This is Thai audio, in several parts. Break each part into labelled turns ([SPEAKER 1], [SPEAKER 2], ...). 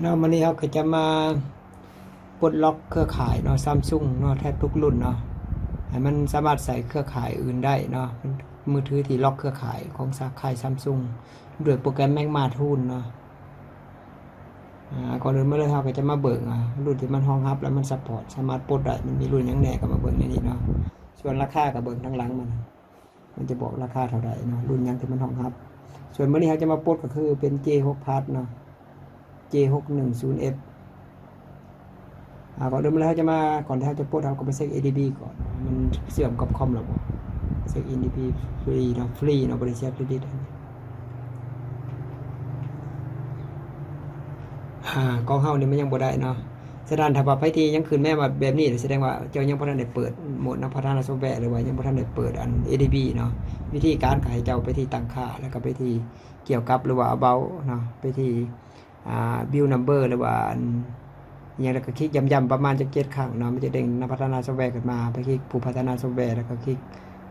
[SPEAKER 1] เนาะวันนี้เขาก็จะมาปลดล็อกเครือข่ายเนาะซัมซุงเนาะแทบทุกรุ่นเนาะให้มันสามารถใส่เครือข่ายอื่นได้เนาะมือถือที่ล็อกเครือข่ายของสาขาซัมซุงด้วยโปรแกรมแมกมาทูนเนาะอ่าก่อนอื่นเมื่อเลยเขาก็จะมาเบิกอะรุ่นที่มันรองรับแล้วมันซัพพอร์ตสามารถปลดได้มันมีรุ่นยังแน่ก็มาเบิกในนี้เนาะส่วนราคาก็เบิกทั้งหลังมัน มันจะบอกราคาเท่าไหร่เนาะรุ่นยังที่มันรองรับ ส่วนเมื่อนี้เขาจะมาปลดก็คือเป็น J6 Plus เนาะ J610F อ่าก่อนเริ่มแล้วจะมาก่อนที่เขาจะปลดเขาก็ไปเช็ค ADB ก่อน มันเสื่อมกับคอมหรอเช็ค ADB ฟรีเนาะฟรีเนาะบริษัทเครดิตอ่ากองเฮานี่มันยังบ่ได้เนาะแสดงถ้าว่าไผที่ยังคืนแม่มาแบบนี้แสดงว่าเจ้ายังบ่ทันได้เปิดโหมดนักพัฒนาซแวร์หรือว่ายังบ่ทันได้เปิดอัน ADB เนาะวิธีการก็ให้เจ้าไปที่ตั้งค่าแล้วก็ไปที่เกี่ยวกับหรือว่า about เนาะไปที่ อ่า bill number หรือว่าอย่างแล้วก็คลิกย้ำๆประมาณจะเจ็ดครั้งเนาะมันจะเด้งนักพัฒนาซอฟต์แวร์ขึ้นมาไปคลิกผู้พัฒนาซอฟต์แวร์แล้วก็คลิก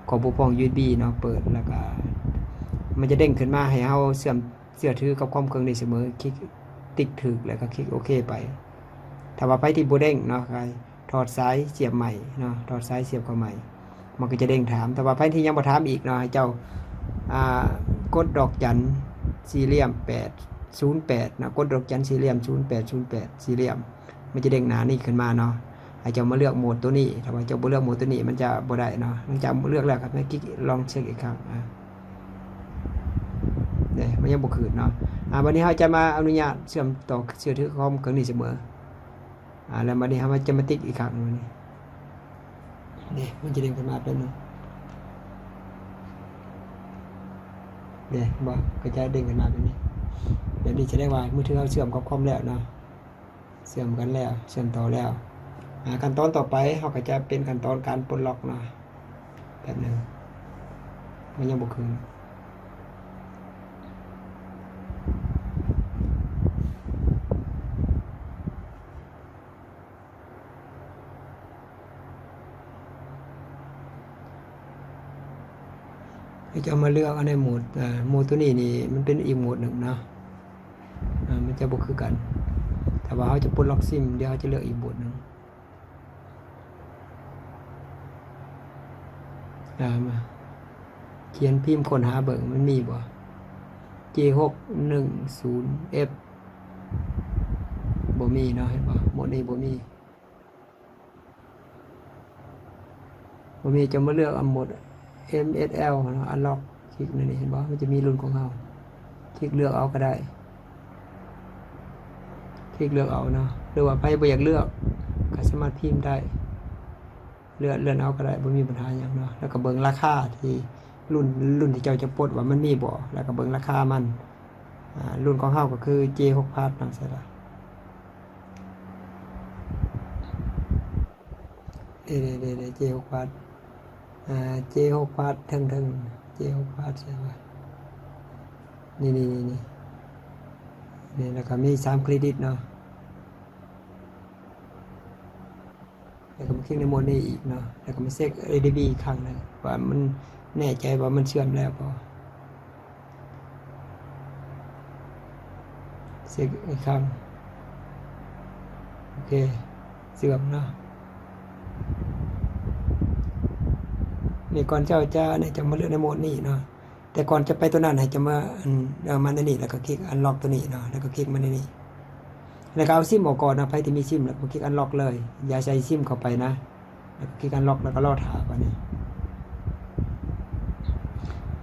[SPEAKER 1] ของผู้พอง USB เนาะเปิดแล้วก็มันจะเด้งขึ้นมาให้เฮาเสื่อมเสื่อถือกับความเครื่องได้เสมอคลิกติ๊กถึกแล้วก็คลิกโอเคไปถ้าว่าไปที่บ่เด้งเนาะใครถอดสายเสียบใหม่เนาะถอดสายเสียบเข้าใหม่ มันก็จะเด้งถาม แต่ว่าไปที่ยังบ่ถามอีกเนาะให้เจ้ากดดอกจันสี่เหลี่ยม 08นะกดดอกจันสี่เหลี่ยม 0808สี่เหลี่ยม มันจะเด้งหนานี่ขึ้นมาเนาะให้เจ้ามาเลือกโหมดตัวนี้ถ้าว่าเจ้าเลือกโหมดตัวนี้มันจะบ่ได้เนาะหลังจาเลือกแล้วครับแม่กิ๊กลองเช็คอีกครั้งอะเนี่ยมันยังบ่คืนเนาะอ่าวันนี้เราจะมาอนุญาตเชื่อมต่อเชื่อถือคอมเครื่องนี้เสมออ่าแล้ววันนี้เราจะมาติ๊กอีกครั้งหนึงนนี้เนี่ยมันจะเด้งขึ้นมาเป็นงเนี่ยบอกก็จะเด้งขึ้นมาแบบนี้ แบบนี้จะได้ว่ามือถือเราเชื่อมกับคอมแล้วเนาะเชื่อมกันแล้ว เชื่อมต่อแล้วขั้นตอนต่อไปเราก็จะเป็นขั้นตอนการปลดล็อกเนาะแบบหนึงมันยังบ่คืน จะมาเลือกเอาในหมดโหมดตัวนี้นี่ มันเป็นอีกหมดหนึ่งเนาะมันจะบ่คือกัน แต่ว่าเขาจะปลดล็อกซิม เดี๋ยวเขาจะเลือกอีกบทหนึ่งอ่ามาเขียนพิมพ์ค้นหาเบิ่งมันมีบ่ J หกหนึ่งศูนย์ F บ่มีเนาะเห็นบ่หมดนี้บ่มีบ่มีจะมาเลือกเอาหมด MSL เนาะอันล็อกคลิกนั่นนี่เห็นบ่มันจะมีรุ่นของเราคลิกเลือกเอาก็ได้ คลิกเลือกเอาเนาะหรือว่าไปบ่อยากเลือกก็สามารถพิมพ์ได้ เลื่อนเลื่อนเอาก็ได้บ่มีปัญหาหยังเนาะแล้วก็เบิ่งราคาที่รุ่นรุ่นที่เจ้าจะปลดว่ามันมีบ่แล้วก็เบิ่งราคามันรุ่นของเฮาก็คือ J6 Plus เนาะใช่ล่ะเด้เด้เด้ J6 Plus อ่า J6 Plus ถึงถึง J6 Plus ใช่ปะนี่นี่นี่นี่นี่แล้วก็มีสามเครดิตเนาะแล้วก็มาคลิกในโหมดนี้อีกเนาะแล้วก็มาเช็ค ADB อีกครั้งหนึงว่ามันแน่ใจว่ามันเชื่อมแล้วพอเช็คอีกครั้งโอเคเชื่อมเนาะ นี่ก่อนเจ้าจะเนี่ยจะมาเลือกในโหมดนี้เนาะแต่ก่อนจะไปตัวนั้นให้จะมาอันเอามาในนี่แล้วก็คลิกอันล็อกตัวนี้เนาะแล้วก็คลิกมาในนี่แล้วก็เอาซิมออกก่อนนะไปที่มีซิมแล้วก็คลิกอันล็อกเลย อย่าใส่ซิมเข้าไปนะแล้วก็คลิกอันล็อกแล้วก็รอดถาก่อนนี่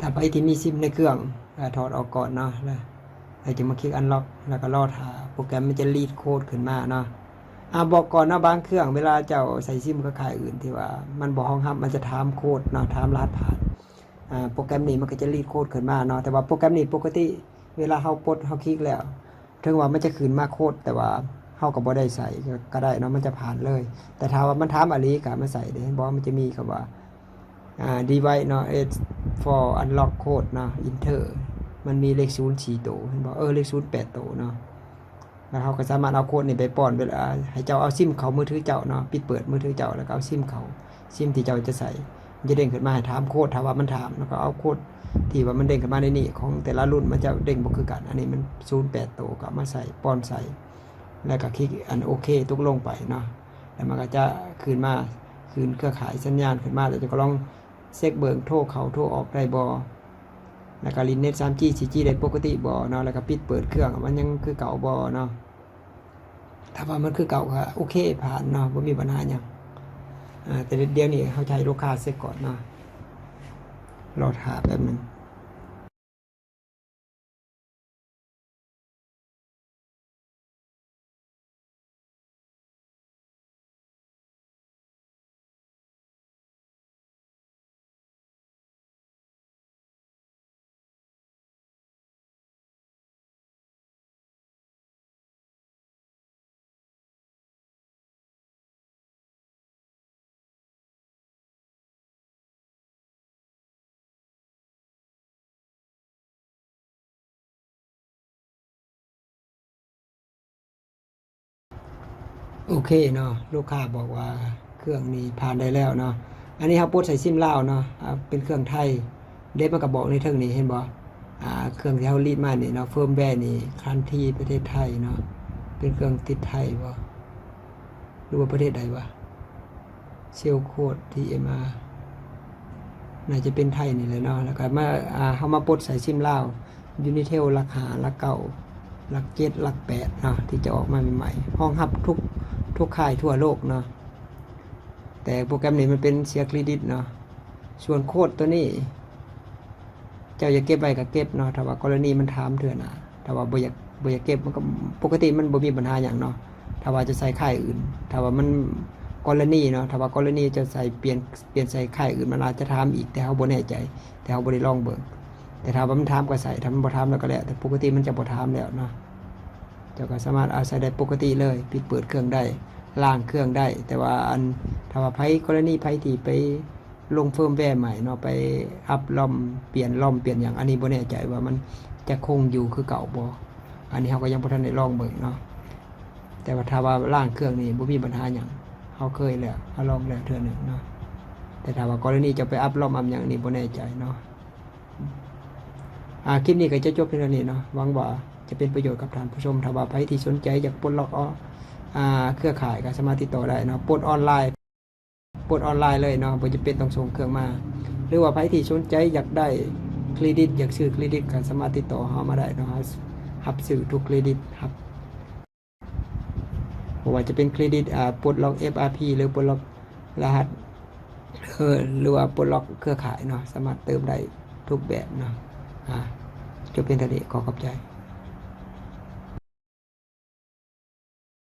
[SPEAKER 1] ถ้าไปที่มีซิมในเครื่องถอดออกก่อนเนาะแล้วจะมาคลิกอันล็อกแล้วก็รอดถาโปรแกรมมันจะรีดโค้ดขึ้นมาเนาะ อ่าบอกก่อนนะบางเครื่องเวลาเจ้าใส่ซิมกับขายอื่นที่ว่า มันบอกห้องรับมันจะถามโคดเนาะถามรหัสผ่านอ่าโปรแกรมนี้มันก็จะรีดโคดขึ้นมาเนาะแต่ว่าโปรแกรมนี้ปกติเวลาเฮาปลดเฮาคลิกแล้วถึงว่ามันจะขึ้นมาโคดแต่ว่าเฮาก็บ่ได้ใส่ก็ได้เนาะมันจะผ่านเลย แต่ถ้าว่ามันถามอะไรก็มาใส่เด้บอกมันจะมีคำว่าอ่า device เนาะ is for unlock code เนาะ enter มันมีเลข0 4ตัวเห็นบ่เออเลข0 8ตัวเนาะ แล้วเขาก็สามารถเอาโค้ดนี่ไปป้อนเวลาให้เจ้าเอาซิมเขามือถือเจ้าเนาะปิดเปิดมือถือเจ้าแล้วก็เอาซิมเขาซิมที่เจ้าจะใส่มันจะเด้งขึ้นมาให้ถามโค้ดถามว่ามันถามแล้วก็เอาโค้ดที่ว่ามันเด้งขึ้นมาในนี่ของแต่ละรุ่นมันจะเด้งบ่คือกันอันนี้มันศูนย์แปดตัวก็มาใส่ป้อนใส่ แล้วก็คลิกอันโอเคตกลงไปเนาะแล้วมันก็จะคืนมาคืนเครือข่ายสัญญาณขึ้นมาแล้วจะก็ลองเช็คเบิ่งโทรเขาโทรออกได้บ่ แล้วก็ลินเน็ต 3G 4G ได้ปกติบ่เนาะแล้วก็ปิดเปิดเครื่องมันยังคือเก่าบ่เนาะถ้าว่ามันคือเก่าก็โอเคผ่านเนาะบ่มีปัญหาอยังอ่าแต่เดี๋ยวนี้เขาใช้ลูกค้าเสียก่อนเนาะรอถาแบบนึง โอเคเนาะลูกค้าบอกว่าเครื่องนี้ผ่านได้แล้วเนาะอันนี้เขาปลดใส่ซิมเลาเนาะเป็นเครื่องไทยเด็บมันก็บอกในเทิงนี้เห็นบ่อ่าเครื่องที่เขารีดมานี่เนาะเฟิร์มแวร์นี่คันที่ประเทศไทยเนาะเป็นเครื่องติดไทยบ่หรือว่าประเทศใดวะเซลโคด TMR น่าจะเป็นไทยนี่เลยเนาะแล้วก็มาอ่าเขามาปลดใส่ซิมเลายูนิเทลราคาละเก่าหลักเจ็ดหลักแปดเนาะที่จะออกมาใหม่ๆห้องฮับทุก ทุกค่ายทั่วโลกเนาะแต่โปรแกรมนี้มันเป็นเสียเครดิตเนาะส่วนโคดตัวนี้ เจ้าอยากเก็บไว้ก็เก็บเนาะถ้าว่ากรณีมันถามเถื่อนะถ้าว่าบ่อยากบ่อยากเก็บมันก็ปกติมันบ่มีปัญหาอย่างเนาะถ้าว่าจะใส่ค่ายอื่น ถ้าว่ามันกรณีเนาะถ้าว่ากรณีจะใส่เปลี่ยนเปลี่ยนใส่ค่ายอื่นมันอาจจะถามอีกแต่เขาบ่แน่ใจ แต่เขาบ่ได้ลองเบิ่งแต่ถ้าว่ามันถามก็ใส่ถ้ามันบ่ถามแล้วก็แล้วแต่ปกติมันจะบ่ถามแล้วเนาะ เจ้าก็สามารถอาใส่ได้ปกติเลยปิดเปิดเครื่องได้ล้างเครื่องได้ แต่ว่าอันถ้าว่าไผกรณีไผที่ไปลงเฟิร์มแวร์ใหม่เนาะไปอัพลอมเปลี่ยนลอมเปลี่ยนอย่างอันนี้บ่แน่ใจว่ามันจะคงอยู่คือเก่าบ่อันนี้เราก็ยังบ่ทันได้ลองเบิ่งเนาะแต่ว่าถ้าว่าล้างเครื่องนี่บ่มีปัญหาหยังเฮาเคยแล้วเฮาลองแล้วเทื่อหนึงเนาะแต่ถ้าว่ากรณีจะไปอัพลอมอัพหยังนี่บ่แน่ใจเนาะอ่าคลิปนี้ก็จะจบเพียงเท่านี้เนาะหวังว่า จะเป็นประโยชน์กับท่านผู้ชมถ้าว่าใครที่สนใจอยากปลดล็อกอ้ออ่าเครือข่ายก็สามารถติดต่อได้เนาะปลดออนไลน์ปลดออนไลน์เลยเนาะบ่จะเป็นต้องส่งเครื่องมา หรือว่าใครที่สนใจอยากได้เครดิต อยากซื้อเครดิตก็สามารถติดต่อเฮามาได้เนาะรับซื้อทุกเครดิตครับบ่ว่าจะเป็นเครดิตอ่าปลดล็อก FRP หรือปลดล็อกรหัสเออหรือว่าปลดล็อกเครือข่ายเนาะสามารถเติมได้ทุกแบบเนาะอ่าจบเพียงเท่านี้ขอขอบใจ